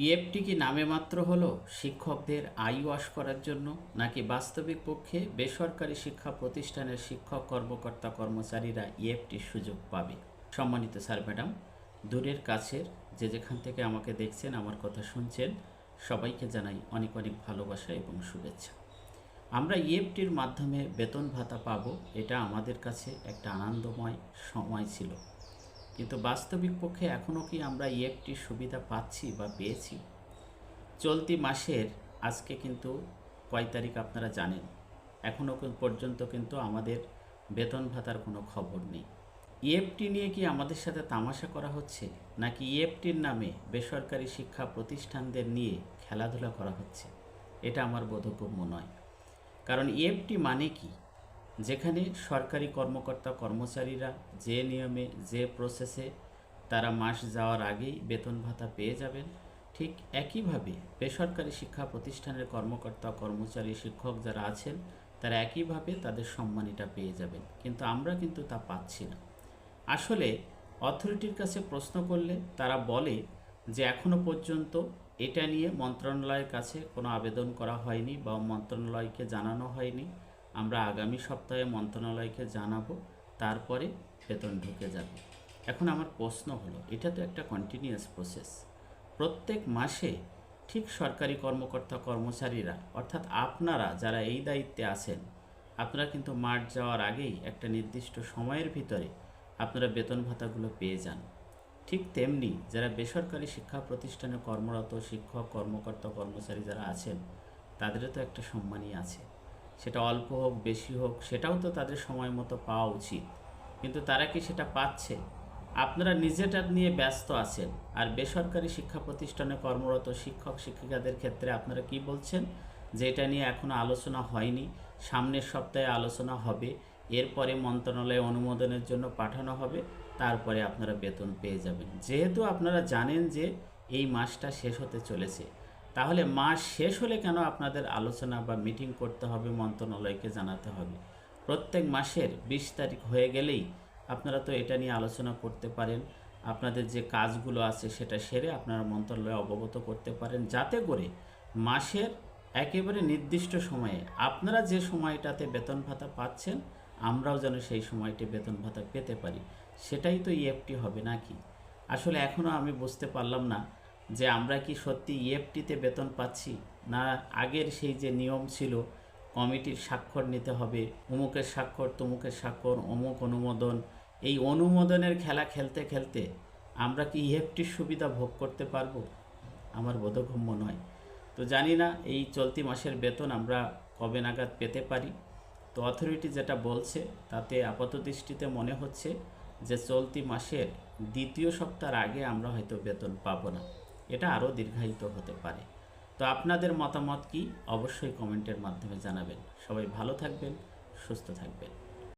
EFT কি নামে মাত্র হলো শিক্ষকদের আই ওয়াশ করার জন্য, নাকি বাস্তবিক পক্ষে বেসরকারি শিক্ষা প্রতিষ্ঠানের শিক্ষক কর্মকর্তা কর্মচারীরা ইএফটির সুযোগ পাবে? সম্মানিত স্যার, ম্যাডাম, দূরের কাছের যে যেখান থেকে আমাকে দেখছেন, আমার কথা শুনছেন, সবাইকে জানাই অনেক অনেক ভালোবাসা এবং শুভেচ্ছা। আমরা ইএফটির মাধ্যমে বেতন ভাতা পাবো, এটা আমাদের কাছে একটা আনন্দময় সময় ছিল। কিন্তু বাস্তবিক পক্ষে এখনও কি আমরা ইএফটির সুবিধা পাচ্ছি বা পেয়েছি? চলতি মাসের আজকে কিন্তু কয় তারিখ আপনারা জানেন? এখনও পর্যন্ত কিন্তু আমাদের বেতন ভাতার কোনো খবর নেই। ইএফটি নিয়ে কি আমাদের সাথে তামাশা করা হচ্ছে? নাকি ইএফটির নামে বেসরকারি শিক্ষা প্রতিষ্ঠানদের নিয়ে খেলাধুলা করা হচ্ছে? এটা আমার বোধগম্য নয়। কারণ ইএফটি মানে কি? যেখানে সরকারি কর্মকর্তা কর্মচারীরা যে নিয়মে, যে প্রসেসে তারা মাস যাওয়ার আগেই বেতন ভাতা পেয়ে যাবেন, ঠিক একইভাবে বেসরকারি শিক্ষা প্রতিষ্ঠানের কর্মকর্তা, কর্মচারী, শিক্ষক যারা আছেন, তারা একইভাবে তাদের সম্মানীটা পেয়ে যাবেন। কিন্তু আমরা কিন্তু তা পাচ্ছি না। আসলে অথরিটির কাছে প্রশ্ন করলে তারা বলে যে, এখনও পর্যন্ত এটা নিয়ে মন্ত্রণালয়ের কাছে কোনো আবেদন করা হয়নি বা মন্ত্রণালয়কে জানানো হয়নি। আমরা আগামী সপ্তাহে মন্ত্রণালয়কে জানাব, তারপরে বেতন ঢুকে যাবে। এখন আমার প্রশ্ন হলো, এটা তো একটা কন্টিনিউয়াস প্রসেস প্রত্যেক মাসে ঠিক সরকারি কর্মকর্তা কর্মচারীরা, অর্থাৎ আপনারা যারা এই দায়িত্বে আছেন, আপনারা কিন্তু মাঠ যাওয়ার আগেই একটা নির্দিষ্ট সময়ের ভিতরে আপনারা বেতন ভাতাগুলো পেয়ে যান। ঠিক তেমনি যারা বেসরকারি শিক্ষা প্রতিষ্ঠানে কর্মরত শিক্ষক, কর্মকর্তা, কর্মচারী যারা আছেন, তাদেরও তো একটা সম্মানই আছে। সেটা অল্প হোক, বেশি হোক, সেটাও তো তাদের সময় মতো পাওয়া উচিত। কিন্তু তারা কি সেটা পাচ্ছে? আপনারা নিজেটা নিয়ে ব্যস্ত আছেন। আর বেসরকারি শিক্ষা প্রতিষ্ঠানে কর্মরত শিক্ষক, শিক্ষিকাদের ক্ষেত্রে আপনারা কি বলছেন? যে এটা নিয়ে এখনও আলোচনা হয়নি। সামনের সপ্তাহে আলোচনা হবে। এরপরে মন্ত্রণালয়ে অনুমোদনের জন্য পাঠানো হবে। তারপরে আপনারা বেতন পেয়ে যাবেন। যেহেতু আপনারা জানেন যে এই মাসটা শেষ হতে চলেছে। তাহলে মাস শেষ হলে কেন আপনাদের আলোচনা বা মিটিং করতে হবে মন্ত্রণালয়কে জানাতে হবে? প্রত্যেক মাসের বিশ তারিখ হয়ে গেলেই আপনারা তো এটা নিয়ে আলোচনা করতে পারেন। আপনাদের যে কাজগুলো আছে সেটা সেরে আপনারা মন্ত্রণালয়ে অবগত করতে পারেন। যাতে করে মাসের একেবারে নির্দিষ্ট সময়ে আপনারা যে সময়টাতে বেতন ভাতা পাচ্ছেন, আমরাও যেন সেই সময়টি বেতন ভাতা পেতে পারি। সেটাই তো ইএফটি হবে নাকি? আসলে এখনও আমি বুঝতে পারলাম না যে আমরা কি সত্যি ইএফটিতে বেতন পাচ্ছি? না আগের সেই যে নিয়ম ছিল, কমিটির স্বাক্ষর নিতে হবে, অমুকের স্বাক্ষর, তমুকের স্বাক্ষর, অমুক অনুমোদন, এই অনুমোদনের খেলা খেলতে খেলতে আমরা কি ইএফটির সুবিধা ভোগ করতে পারব? আমার বোধগম্য নয়। তো জানি না এই চলতি মাসের বেতন আমরা কবে নাগাদ পেতে পারি। তো অথরিটি যেটা বলছে, তাতে আপাত দৃষ্টিতে মনে হচ্ছে যে চলতি মাসের দ্বিতীয় সপ্তাহের আগে আমরা হয়তো বেতন পাবো না। এটা আরও দীর্ঘায়িত হতে পারে। তো আপনাদের মতামত কি? অবশ্যই কমেন্টের মাধ্যমে জানাবেন। সবাই ভালো থাকবেন, সুস্থ থাকবেন।